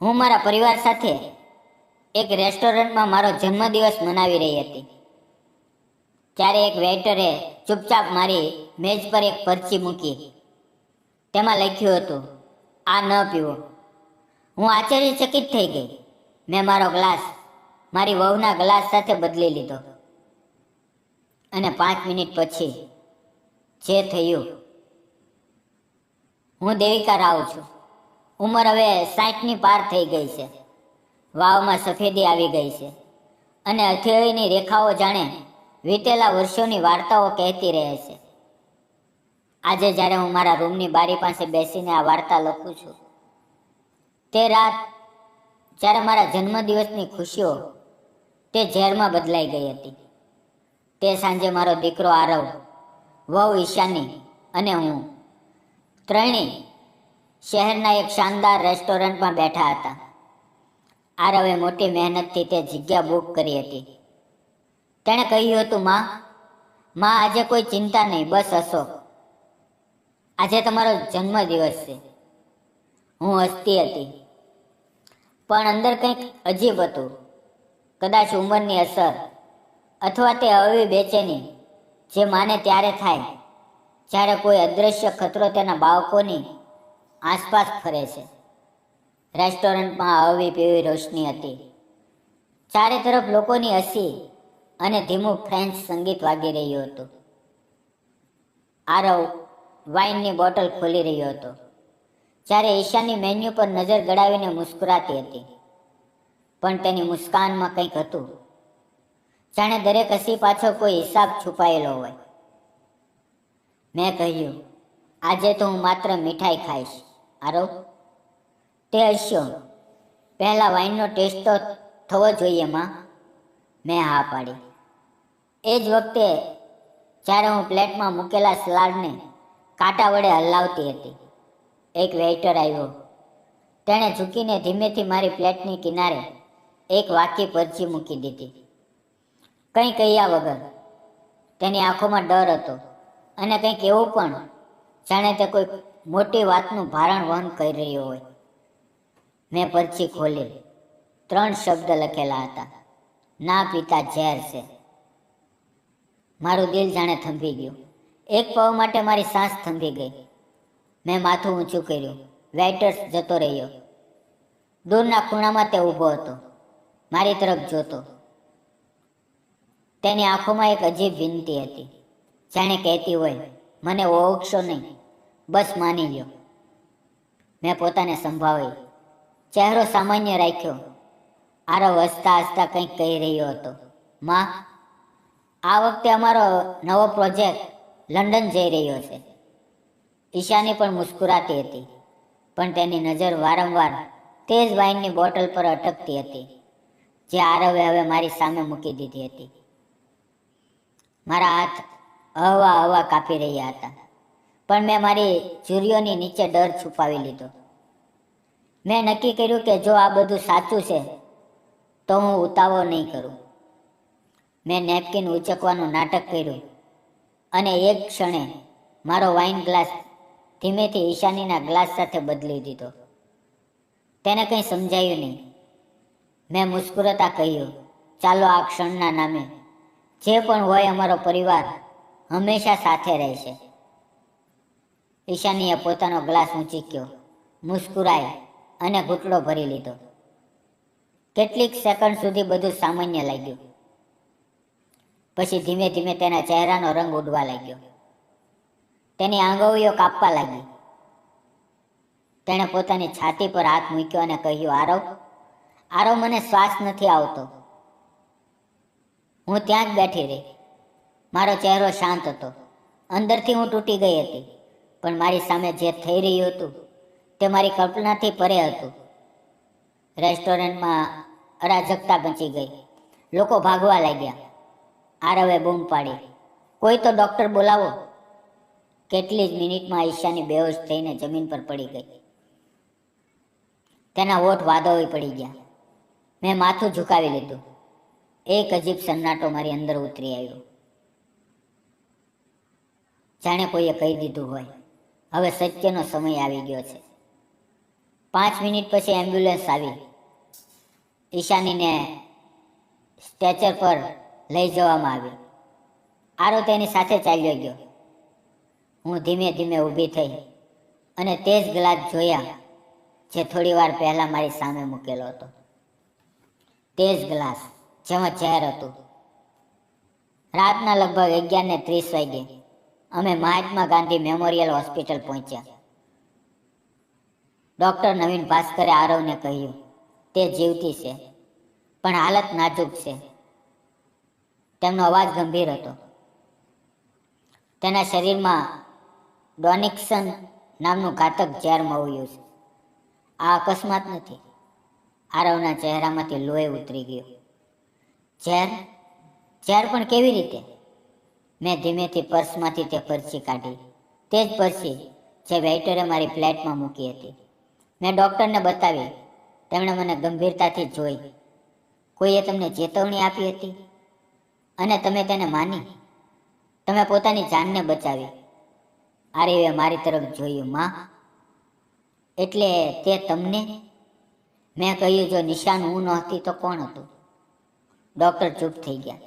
હું મારા પરિવાર સાથે એક રેસ્ટોરન્ટમાં મારો જન્મદિવસ મનાવી રહી હતી. ત્યારે એક વેઇટરે ચૂપચાપ મારી મેજ પર એક પરચી મૂકી. તેમાં લખ્યું હતું, આ ન પીવો. હું આશ્ચર્યચકિત થઈ ગઈ. મેં મારો ગ્લાસ, મારી વહુના ગ્લાસ સાથે બદલી લીધો. અને પાંચ મિનિટ પછી જે થયું, હું દેવિકા રાવ છું. ઉંમર હવે સાઠની પાર થઈ ગઈ છે. વાવમાં સફેદી આવી ગઈ છે. અને અથેળીની રેખાઓ જાણે વીતેલા વર્ષોની વાર્તાઓ કહેતી રહે છે. આજે જ્યારે હું મારા રૂમની બારી પાસે બેસીને આ વાર્તા લખું છું, તે રાત જ્યારે મારા જન્મદિવસની ખુશીઓ તે ઝેરમાં બદલાઈ ગઈ હતી. તે સાંજે મારો દીકરો આરવ, વહુ ઈશાની અને હું ત્રણેય શહેરના એક શાનદાર રેસ્ટોરન્ટમાં બેઠા હતા. આરવે મોટી મહેનતથી તે જગ્યા બુક કરી હતી. તેણે કહ્યું હતું, માં માં, આજે કોઈ ચિંતા નહીં, બસ હસો. આજે તમારો જન્મદિવસ છે. હું હસતી હતી. પણ અંદર કંઈક અજીબ હતું. કદાચ ઉંમરની અસર અથવા તે અવી બેચેની, જે માને ત્યારે થાય. જ્યારે કોઈ અદૃશ્ય ખતરો તેના બાળકોની આસપાસ ફરે છે. રેસ્ટોરન્ટમાં અવી પીવી રોશની હતી. ચારે તરફ લોકોની હસી અને ધીમું ફ્રેન્ચ સંગીત વાગી રહ્યું હતું. આરવ વાઇનની બોટલ ખોલી રહ્યો હતો, જ્યારે ઈશાની મેન્યુ પર નજર ગળાવીને મુસ્કુરાતી હતી. પણ તેની મુસ્કાનમાં કંઈક હતું. જાણે દરેક હસી પાછળ કોઈ હિસાબ છુપાયેલો હોય. મેં કહ્યું, આજે તો હું માત્ર મીઠાઈ ખાઈશ. આરવ તે હસ્યો પહેલાં વાઇનનો ટેસ્ટ તો થવો જોઈએ માં. મેં હા પાડી. એ જ વખતે જ્યારે હું પ્લેટમાં મૂકેલા સલાડને કાંટા વડે હલાવતી હતી, એક વેઇટર આવ્યો. તેણે ઝૂકીને ધીમેથી મારી પ્લેટની કિનારે એક વાકી પરચી મૂકી દીધી. કંઈ કહ્યા વગર તેની આંખોમાં ડર હતો અને કંઈક એવું પણ જાણે તે કોઈ મોટી વાતનું ભારણ વહન કરી રહ્યો હોય. મેં પરચી ખોલી. ત્રણ શબ્દ લખેલા હતા. ના પિતા, ઝેર છે. મારું દિલ જાણે થંભી ગયું. એક પવ માટે મારી સાંસ થંભી ગઈ. મેં માથું ઊંચું કર્યું. વેઇટર્સ જતો રહ્યો. દૂરના ખૂણામાં તે ઊભો હતો. મારી તરફ જોતો. તેની આંખોમાં એક અજીબ વિનંતી હતી. જાણે કહેતી હોય, મને ઓળખશો નહીં. બસ માની લ્યો. મેં પોતાને સંભાળી. ચહેરો સામાન્ય રાખ્યો. આરવ હસતા હસતા કંઈક કહી રહ્યો હતો. માં, આ વખતે અમારો નવો પ્રોજેક્ટ લંડન જઈ રહ્યો છે. ઈશાની પણ મુસ્કુરાતી હતી, પણ તેની નજર વારંવાર તે જ વાઇનની બોટલ પર અટકતી હતી, જે આરવે હવે મારી સામે મૂકી દીધી હતી. મારા હાથ હવા હવા કાપી રહ્યા હતા. પણ મેં મારી જુરીઓની નીચે ડર છુપાવી લીધો. મેં નક્કી કર્યું કે જો આ બધું સાચું છે, તો હું ઉતાવળ નહીં કરું. મેં નેપકિન ઉચકવાનું નાટક કર્યું અને એક ક્ષણે મારો વાઇન ગ્લાસ ધીમેથી ઈશાનીના ગ્લાસ સાથે બદલી દીધો. તેને કંઈ સમજાયું નહીં. મેં મુસ્કુરતા કહ્યું, ચાલો આ ક્ષણના નામે જે પણ હોય અમારો પરિવાર હંમેશા સાથે રહેશે. ઈશાનીએ પોતાનો ગ્લાસ ઊંચીક્યો મુસ્કુરાય અને ઘૂંટડો ભરી લીધો. કેટલીક સેકન્ડ સુધી બધું સામાન્ય લાગ્યું. પછી ધીમે ધીમે તેના ચહેરાનો રંગ ઉડવા લાગ્યો. તેની આંગળીઓ કાપવા લાગી. તેણે પોતાની છાતી પર હાથ મૂક્યો અને કહ્યું, આરવ આરવ, મને શ્વાસ નથી આવતો. હું ત્યાં જ બેઠી રહી. મારો ચહેરો શાંત હતો. અંદરથી હું તૂટી ગઈ હતી. પણ મારી સામે જે થઈ રહ્યું હતું, તે મારી કલ્પનાથી પરે હતું. રેસ્ટોરન્ટમાં અરાજકતા મચી ગઈ. લોકો ભાગવા લાગ્યા. આરવે બૂમ પાડી. કોઈ તો ડૉક્ટર બોલાવો. કેટલી જ મિનિટમાં ઈશાની બેહોશ થઈને જમીન પર પડી ગઈ. તેના હોઠ વાદળી પડી ગયા. મેં માથું ઝુકાવી લીધું. એક અજીબ સન્નાટો મારી અંદર ઉતરી આવ્યો. જાણે કોઈએ કહી દીધું હોય. હવે સત્યનો સમય આવી ગયો છે. પાંચ મિનિટ પછી એમ્બ્યુલન્સ આવી. ઈશાનીને સ્ટેચર પર લઈ જવામાં આવી. આરો તેની સાથે ચાલ્યો ગયો. હું ધીમે ધીમે ઊભી થઈ અને તે જ ગ્લાસ જોયા જે થોડી વાર પહેલાં મારી સામે મૂકેલો હતો. તે જ ગ્લાસ જેમાં ઝેર હતું. રાતના લગભગ અગિયાર ને ત્રીસ વાગે અમે મહાત્મા ગાંધી મેમોરિયલ હોસ્પિટલ પહોંચ્યા. ડૉક્ટર નવીન ભાસ્કરે આરવને કહ્યું, તે જીવતી છે, પણ હાલત નાજુક છે. તેમનો અવાજ ગંભીર હતો. તેના શરીરમાં ડોનિક્સન નામનું ઘાતક ઝેર મવ્યું છે. આ અકસ્માત નથી. આરવના ચહેરામાંથી લોહી ઉતરી ગયું. ઝેર? ઝેર પણ કેવી રીતે? મેં ધીમેથી પર્સમાંથી તે પરસી કાઢી. તે જ પરસી જે વેઇટરે મારી ફ્લેટમાં મૂકી હતી. મેં ડૉક્ટરને બતાવી. તેમણે મને ગંભીરતાથી જોઈ. કોઈએ તમને ચેતવણી આપી હતી? અને તમે તેને માની? તમે પોતાની જાનને બચાવી. આર્યએ મારી તરફ જોયું, માં. એટલે તે તમને? મેં કહ્યું, જો નિશાન હું નહોતી તો કોણ હતું? ડૉક્ટર ચૂપ થઈ ગયા.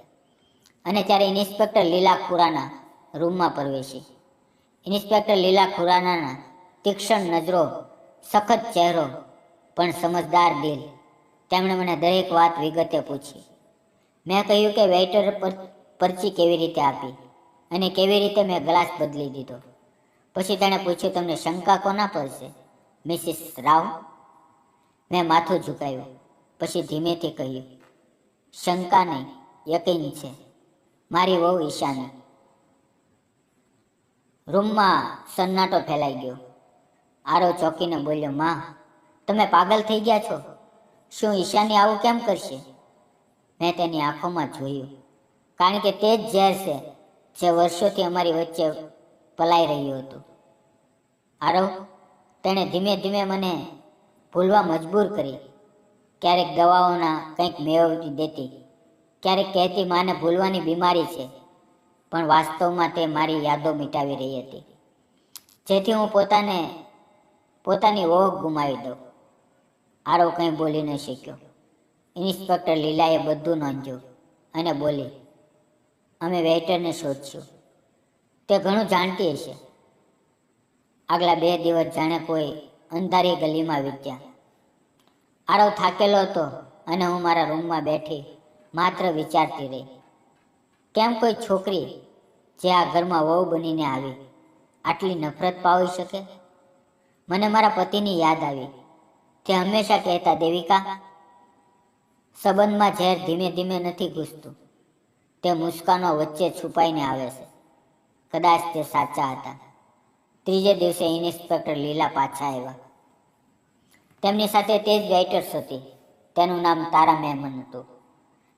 અને ત્યારે ઇન્સ્પેક્ટર લીલા ખુરાના રૂમમાં પ્રવેશી. ઇન્સ્પેક્ટર લીલા ખુરાનાના તીક્ષ્ણ નજરો, સખત ચહેરો, પણ સમજદાર દિલ. તેમણે મને દરેક વાત વિગતે પૂછી. મેં કહ્યું કે વેઇટર પર, પરચી કેવી રીતે આપી અને કેવી રીતે મેં ગ્લાસ બદલી દીધો. પછી તેણે પૂછ્યું, તમને શંકા કોના પર છે, મિસિસ રાવ? મેં માથું ઝુકાવ્યું. પછી ધીમેથી કહ્યું, શંકા નહીં, યકીન છે. મારી વહુ ઈશાની. રૂમમાં સન્નાટો ફેલાઈ ગયો. આરો ચોકીને બોલ્યો, માં, તમે પાગલ થઈ ગયા છો? શું ઈશાની આવું કેમ કરશે? મેં તેની આંખોમાં જોયું. કારણ કે તે જ ઝેર છે, જે વર્ષોથી અમારી વચ્ચે પલાઈ રહ્યું હતું. આરવ તેણે ધીમે ધીમે મને ભૂલવા મજબૂર કરી. ક્યારેક દવાઓના કંઈક મેળવી દેતી. ક્યારેક કહેતી, માને ભૂલવાની બીમારી છે. પણ વાસ્તવમાં તે મારી યાદો મિટાવી રહી હતી. જેથી હું પોતાને, પોતાની ઓળખ ગુમાવી દઉં. આરો કંઈ બોલી ન શક્યો. ઇન્સ્પેક્ટર લીલાએ બધું નોંધ્યું અને બોલી, અમે વેઇટરને શોધશું. તે ઘણું જાણતી હશે. આગલા બે દિવસ જાણે કોઈ અંધારી ગલીમાં વીત્યા. આરવ થાકેલો હતો અને હું મારા રૂમમાં બેઠી માત્ર વિચારતી રહી. કેમ કોઈ છોકરી જે આ ઘરમાં વહુ બનીને આવી, આટલી નફરત પાવી શકે? મને મારા પતિની યાદ આવી, તે હંમેશા કહેતા, દેવિકા, સંબંધમાં ઝેર ધીમે ધીમે નથી ઘૂસતું. તે મુસ્કાનો વચ્ચે છુપાઈને આવે છે. કદાચ તે સાચા હતા. ત્રીજે દિવસે ઇન્સ્પેક્ટર લીલા પાછા આવ્યા. તેમની સાથે તે જ રાઇટર્સ હતી. તેનું નામ તારા મહેમન હતું.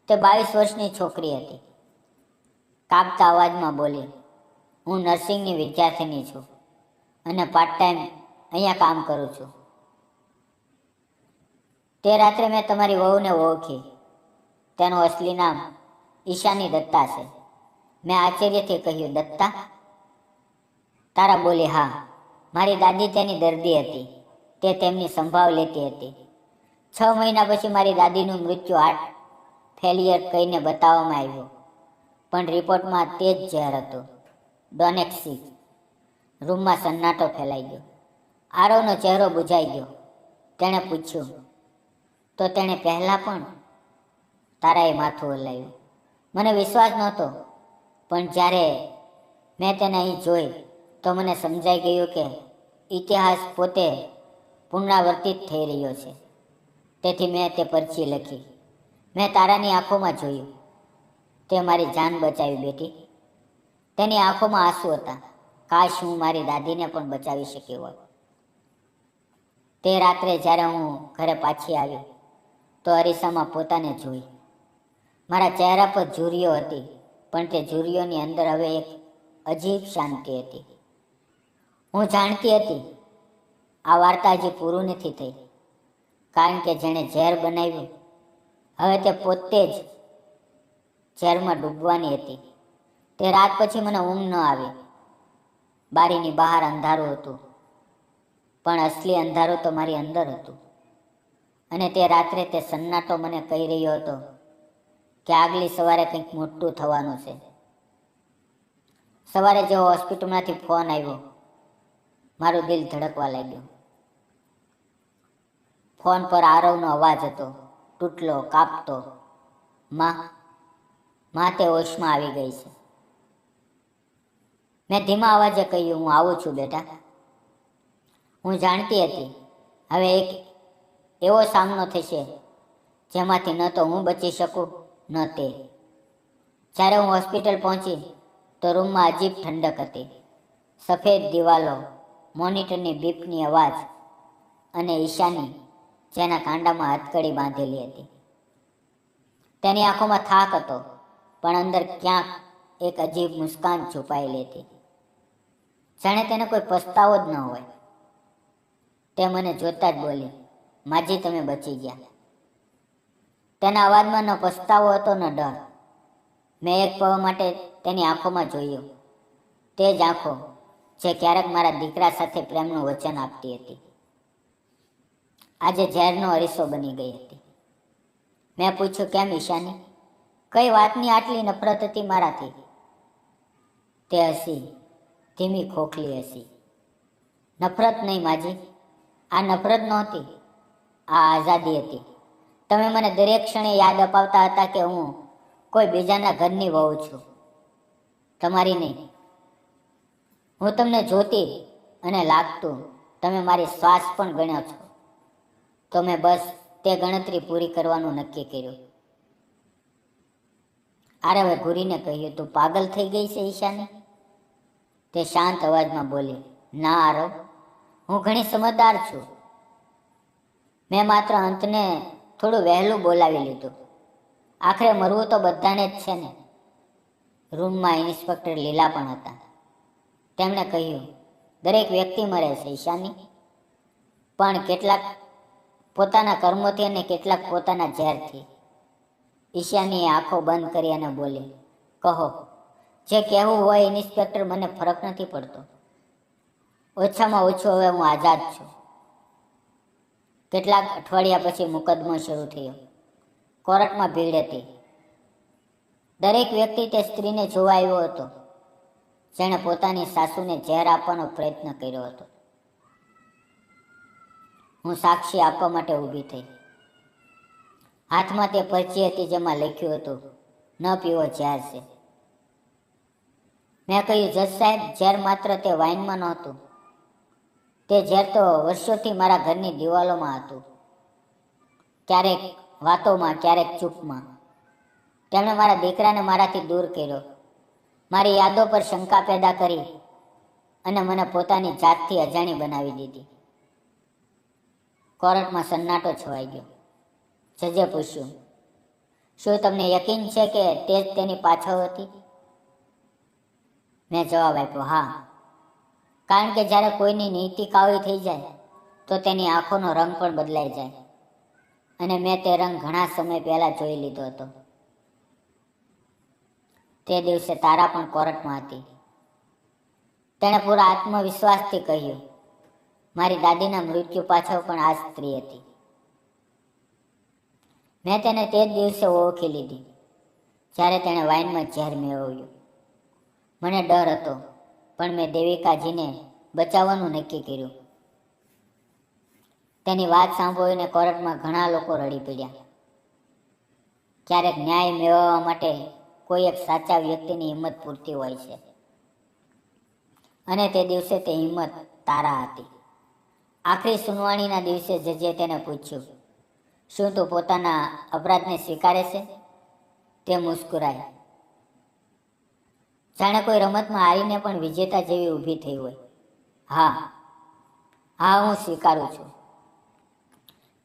તે બાવીસ વર્ષની છોકરી હતી. કાપતા અવાજમાં બોલી, હું નર્સિંગની વિદ્યાર્થીની છું અને પાર્ટ ટાઈમ અહીંયા કામ કરું છું. તે રાત્રે મેં તમારી વહુને ઓળખી. તેનું અસલી નામ ઈશાની દત્તા છે. મેં આશ્ચર્યથી કહ્યું, દત્તા, તારા બોલી, હા, મારી દાદી તેની દર્દી હતી. તે તેમની સંભાળ લેતી હતી. છ મહિના પછી મારી દાદીનું મૃત્યુ હાર્ટ ફેલિયર કહીને બતાવવામાં આવ્યું. પણ રિપોર્ટમાં તે જ ઝેર હતું. ડોનેક્સી રૂમમાં સન્નાટો ફેલાઈ ગયો. આરોનો ચહેરો બુઝાઈ ગયો. તેણે પૂછ્યું, તો તેણે પહેલાં પણ તારાએ માથું હલાવ્યું? મને વિશ્વાસ નહોતો. પણ જ્યારે મેં તેને અહીં જોઈ, તો મને સમજાઈ ગયું કે ઇતિહાસ પોતે પુનરાવર્તિત થઈ રહ્યો છે. તેથી મેં તે પરચી લખી. મેં તારાની આંખોમાં જોયું. તે મારી જાન બચાવી બેટી. તેની આંખોમાં આંસુ હતા. કાશ હું મારી દાદીને પણ બચાવી શકી હોત. તે રાત્રે જ્યારે હું ઘરે પાછી આવી, તો અરીસામાં પોતાને જોઈ. મારા ચહેરા પર ઝુરીઓ હતી, પણ તે ઝુરીઓની અંદર હવે એક અજીબ શાંતિ હતી. હું જાણતી હતી, આ વાર્તા હજી પૂરું નથી થઈ, કારણ કે જેણે ઝેર બનાવ્યું હવે તે પોતે જ ઝેરમાં ડૂબવાની હતી. તે રાત પછી મને ઊંઘ ન આવી. બારીની બહાર અંધારું હતું. પણ અસલી અંધારું તો મારી અંદર હતું. અને તે રાત્રે તે સન્નાટો મને કહી રહ્યો હતો કે આગલી સવારે કંઈક મોટું થવાનું છે. સવારે જેવો હોસ્પિટલમાંથી ફોન આવ્યો. મારું દિલ ધડકવા લાગ્યું. ફોન પર આરવનો અવાજ હતો. તૂટલો, કાપતો. માં માં તે હોશમાં આવી ગઈ છે. મેં ધીમા અવાજે કહ્યું, હું આવું છું બેટા. હું જાણતી હતી. હવે એક એવો સામનો થશે જેમાંથી ન તો હું બચી શકું, ન તે. જ્યારે હું હોસ્પિટલ પહોંચી, તો રૂમમાં અજીબ ઠંડક હતી. સફેદ દિવાલો, મોનિટરની બીપની અવાજ અને ઈશાની જેના કાંડામાં હથકડી બાંધેલી હતી. તેની આંખોમાં થાક હતો, પણ અંદર ક્યાંક એક અજીબ મુસ્કાન છુપાયેલી હતી. જાણે તેને કોઈ પસ્તાવો જ ન હોય. તે મને જોતા જ બોલી, માજી તમે બચી ગયા. તેના અવાજમાં ન પસ્તાવો હતો, ન ડર. મેં એક પળ માટે તેની આંખોમાં જોયું. તે જ આંખો જે ક્યારેક મારા દીકરા સાથે પ્રેમનું વચન આપતી હતી. આજે ઝેરનો અરીસો બની ગઈ હતી. મેં પૂછ્યું, કેમ ઈશાની? કઈ વાતની આટલી નફરત હતી મારાથી? તે હસી, ધીમી ખોખલી હસી. નફરત નહીં માજી, આ નફરત નહોતી, આ આઝાદી હતી. તમે મને દરેક ક્ષણે યાદ અપાવતા હતા કે હું કોઈ બીજાના ઘરની વહુ છું. તમારી નહીં. હું તમને જોતી અને લાગતું તમે મારી શ્વાસ પણ ગણ્યો છો. તો મેં બસ તે ગણતરી પૂરી કરવાનું નક્કી કર્યું. આરવે ઘુરીને કહ્યું, તું પાગલ થઈ ગઈ છે ઈશાની? તે શાંત અવાજમાં બોલી, ના આરવ, હું ઘણી સમજદાર છું. મેં માત્ર અંતને થોડું વહેલું બોલાવી લીધું. આખરે મરવું તો બધાને જ છે ને. રૂમમાં ઇન્સ્પેક્ટર લીલા પણ હતા. તેમણે કહ્યું, દરેક વ્યક્તિ મરે છે ઈશાની. પણ કેટલાક પોતાના કર્મોથી અને કેટલાક પોતાના ઝેરથી. ઈશાનીએ આંખો બંધ કરી અને બોલી, કહો, જે કહેવું હોય ઇન્સ્પેક્ટર મને ફરક નથી પડતો. ઓછામાં ઓછું હવે હું આઝાદ છું. કેટલાક અઠવાડિયા પછી મુકદ્દમો શરૂ થયો. કોર્ટમાં ભીડ હતી. દરેક વ્યક્તિ તે સ્ત્રીને જોવા આવ્યો હતો. જેણે પોતાની સાસુને ઝેર આપવાનો પ્રયત્ન કર્યો હતો. હું સાક્ષી આપવા માટે ઊભી થઈ. હાથમાં તે પરચી હતી જેમાં લખ્યું હતું, ન પીવો ઝેર છે. મેં કહ્યું, જજ સાહેબ, ઝેર માત્ર તે વાઇનમાં નહોતું. તે ઝેર તો વર્ષોથી મારા ઘરની દિવાલોમાં હતું. ક્યારેક વાતોમાં, ક્યારેક ચૂપમાં. તેમણે મારા દીકરાને મારાથી દૂર કર્યો. મારી યાદો પર શંકા પેદા કરી અને મને પોતાની જાતથી અજાણી બનાવી દીધી. કોર્ટમાં સન્નાટો છવાઈ ગયો. જજે પૂછ્યું, શું તમને યકીન છે કે તે જ તેની પાછળ હતી? મેં જવાબ આપ્યો, હા. કારણ કે જ્યારે કોઈની નીતિ કાવી થઈ જાય, તો તેની આંખોનો રંગ પણ બદલાઈ જાય. અને મેં તે રંગ ઘણા સમય પહેલાં જોઈ લીધો હતો. તે દિવસે તારા પણ કોર્ટમાં હતી. તેણે પૂરા આત્મવિશ્વાસથી કહ્યું મારી દાદીના મૃત્યુ પાછળ પણ આ સ્ત્રી હતી. મેં તેને તે જ દિવસે ઓળખી લીધી, જ્યારે તેણે વાઇનમાં ઝેર મેળવ્યું. મને ડર હતો, પણ મેં દેવિકાજીને બચાવવાનું નક્કી કર્યું. તેની વાત સાંભળીને કોર્ટમાં ઘણા લોકો રડી પડ્યા. ક્યારેક ન્યાય મેળવવા માટે કોઈ એક સાચા વ્યક્તિની હિંમત પૂરતી હોય છે. અને તે દિવસે તે હિંમત તારા હતી. આખરી સુનવાણીના દિવસે જજે તેને પૂછ્યું, શું તું પોતાના અપરાધને સ્વીકારે છે? તે મુસ્કુરાય જાણે કોઈ રમતમાં હારીને પણ વિજેતા જેવી ઊભી થઈ હોય. હા હા, હું સ્વીકારું છું.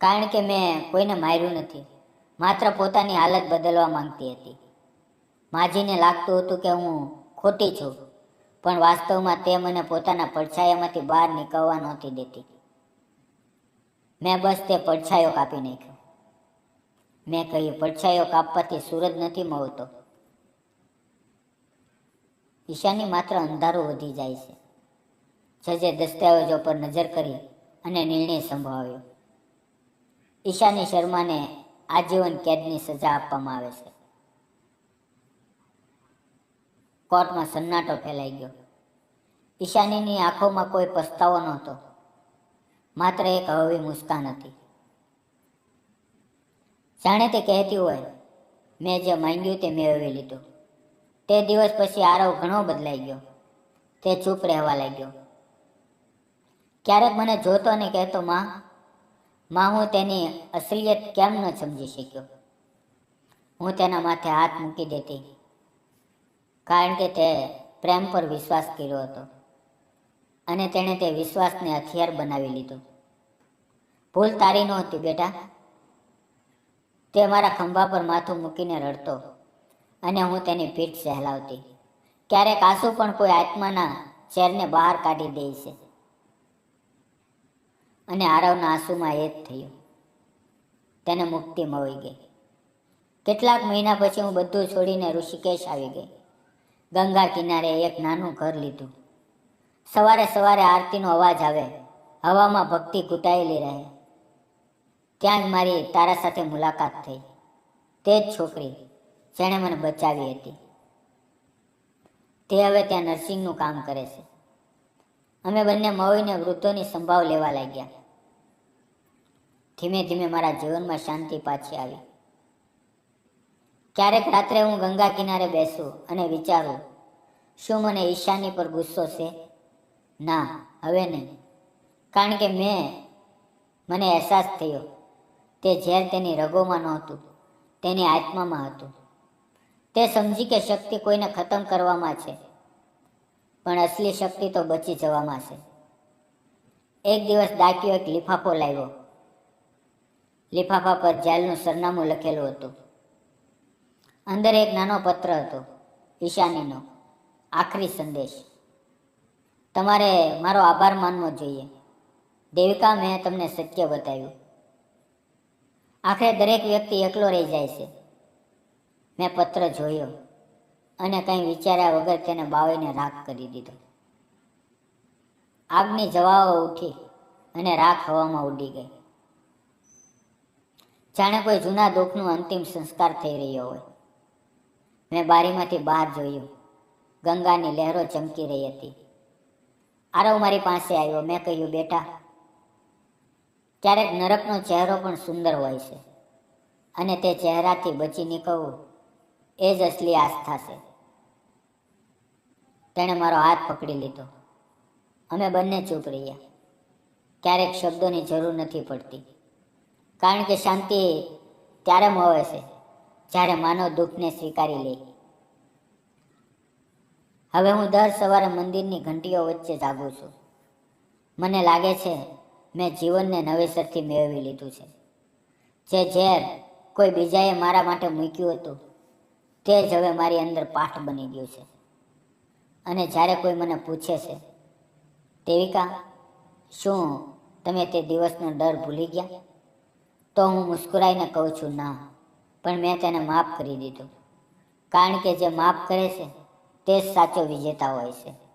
કારણ કે મેં કોઈને માર્યું નથી. માત્ર પોતાની હાલત બદલવા માંગતી હતી. માજીને લાગતું હતું કે હું ખોટી છું, પણ વાસ્તવમાં તે મને પોતાના પડછાયામાંથી બહાર નીકળવા નહોતી દેતી. મેં બસ તે પડછાયો કાપી નાખ્યો. મેં કહ્યું, પડછાયો કાપવાથી સૂરજ નથી મળતો. ઈશાની માત્ર અંધારું વધી જાય છે. જજે દસ્તાવેજો પર નજર કરી અને નિર્ણય સંભળાવ્યો ઈશાની શર્માને આજીવન કેદની સજા આપવામાં આવે છે. કોર્ટમાં સન્નાટો ફેલાઈ ગયો. ઈશાનીની આંખોમાં કોઈ પસ્તાવો નહોતો. માત્ર એક હળવી મુસ્કાન હતી. જાણે તે કહેતી હોય, મેં જે માંગ્યું તે મેળવી લીધું. તે દિવસ પછી આરવ ઘણો બદલાઈ ગયો. તે ચૂપ રહેવા લાગ્યો. ક્યારેક મને જોતો અને કહેતો, માં માં, હું તેની અસલિયત કેમ ન સમજી શક્યો? હું તેના માથે હાથ મૂકી દેતી, કારણ કે તે પ્રેમ પર વિશ્વાસ કર્યો હતો. અને તેણે તે વિશ્વાસને હથિયાર બનાવી લીધું. ભૂલ તારી નહોતી બેટા. તે મારા ખંભા પર માથું મૂકીને રડતો અને હું તેની પીઠ સહેલાવતી. ક્યારેક આંસુ પણ કોઈ આત્માના ચેરને બહાર કાઢી દે છે. અને આરવના આંસુમાં એ જ થયું. તેને મુક્તિ મળી ગઈ. કેટલાક મહિના પછી હું બધું છોડીને ઋષિકેશ આવી ગઈ. ગંગા કિનારે એક નાનું ઘર લીધું. સવારે સવારે આરતીનો અવાજ આવે. હવામાં ભક્તિ ઘૂંટાયેલી રહે. ત્યાં જ મારી તારા સાથે મુલાકાત થઈ. તે જ છોકરી જેણે મને બચાવી હતી. તે હવે ત્યાં નર્સિંગનું કામ કરે છે. અમે બંને મળીને વૃદ્ધોની સંભાવ લેવા લાગ્યા. ધીમે ધીમે મારા જીવનમાં શાંતિ પાછી આવી. ક્યારેક રાત્રે હું ગંગા કિનારે બેસું અને વિચારું, શું મને ઈશાની પર ગુસ્સો છે? ના, હવે નહીં. કારણ કે મેં, મને અહેસાસ થયો. તે ઝેર તેની રગોમાં નહોતું, તેની આત્મામાં હતું. તે સમજી કે શક્તિ કોઈને ખતમ કરવામાં છે, પણ અસલી શક્તિ તો બચી જવામાં છે. એક દિવસ ડાક્યો એક લિફાફો લાવ્યો. લિફાફા પર જેલનું સરનામું લખેલું હતું. અંદર એક નાનો પત્ર હતો, ઈશાનીનો, આખરી સંદેશ. તમારે મારો આભાર માનવો જોઈએ. દેવિકા, મેં તમને સત્ય બતાવ્યું. આખરે દરેક વ્યક્તિ એકલો રહી જાય છે. મેં પત્ર જોયો અને કંઈ વિચાર્યા વગર તેને બાવીને રાખ કરી દીધો. આગની જવાઓ ઉઠી અને રાખ હવામાં ઉડી ગઈ. જાણે કોઈ જૂના દુઃખનું અંતિમ સંસ્કાર થઈ રહ્યો હોય. મેં બારીમાંથી બહાર જોયું. ગંગાની લહેરો ચમકી રહી હતી. આરવ મારી પાસે આવ્યો. મેં કહ્યું, બેટા, ક્યારેક નરકનો ચહેરો પણ સુંદર હોય છે અને તે ચહેરાથી બચી નીકળવું એ જ અસલી આસ્થા છે. તેણે મારો હાથ પકડી લીધો. અમે બંને ચૂપ રહ્યા. ક્યારેક શબ્દોની જરૂર નથી પડતી. કારણ કે શાંતિ ત્યારે મળે છે જ્યારે માનવ દુઃખને સ્વીકારી લે. હવે હું દર સવારે મંદિરની ઘંટીઓ વચ્ચે જાગું છું. મને લાગે છે મેં જીવનને નવેસરથી મેળવી લીધું છે. જે ઝેર કોઈ બીજાએ મારા માટે મૂક્યું હતું, તે જ હવે મારી અંદર પાઠ બની ગયું છે. અને જ્યારે કોઈ મને પૂછે છે, દેવિકા, શું તમે તે દિવસનો ડર ભૂલી ગયા? તો હું મુસ્કુરાઈને કહું છું, ના, પણ મેં તેને માફ કરી દીધું. કારણ કે જે માફ કરે છે તે સાચો વિજેતા હોય છે.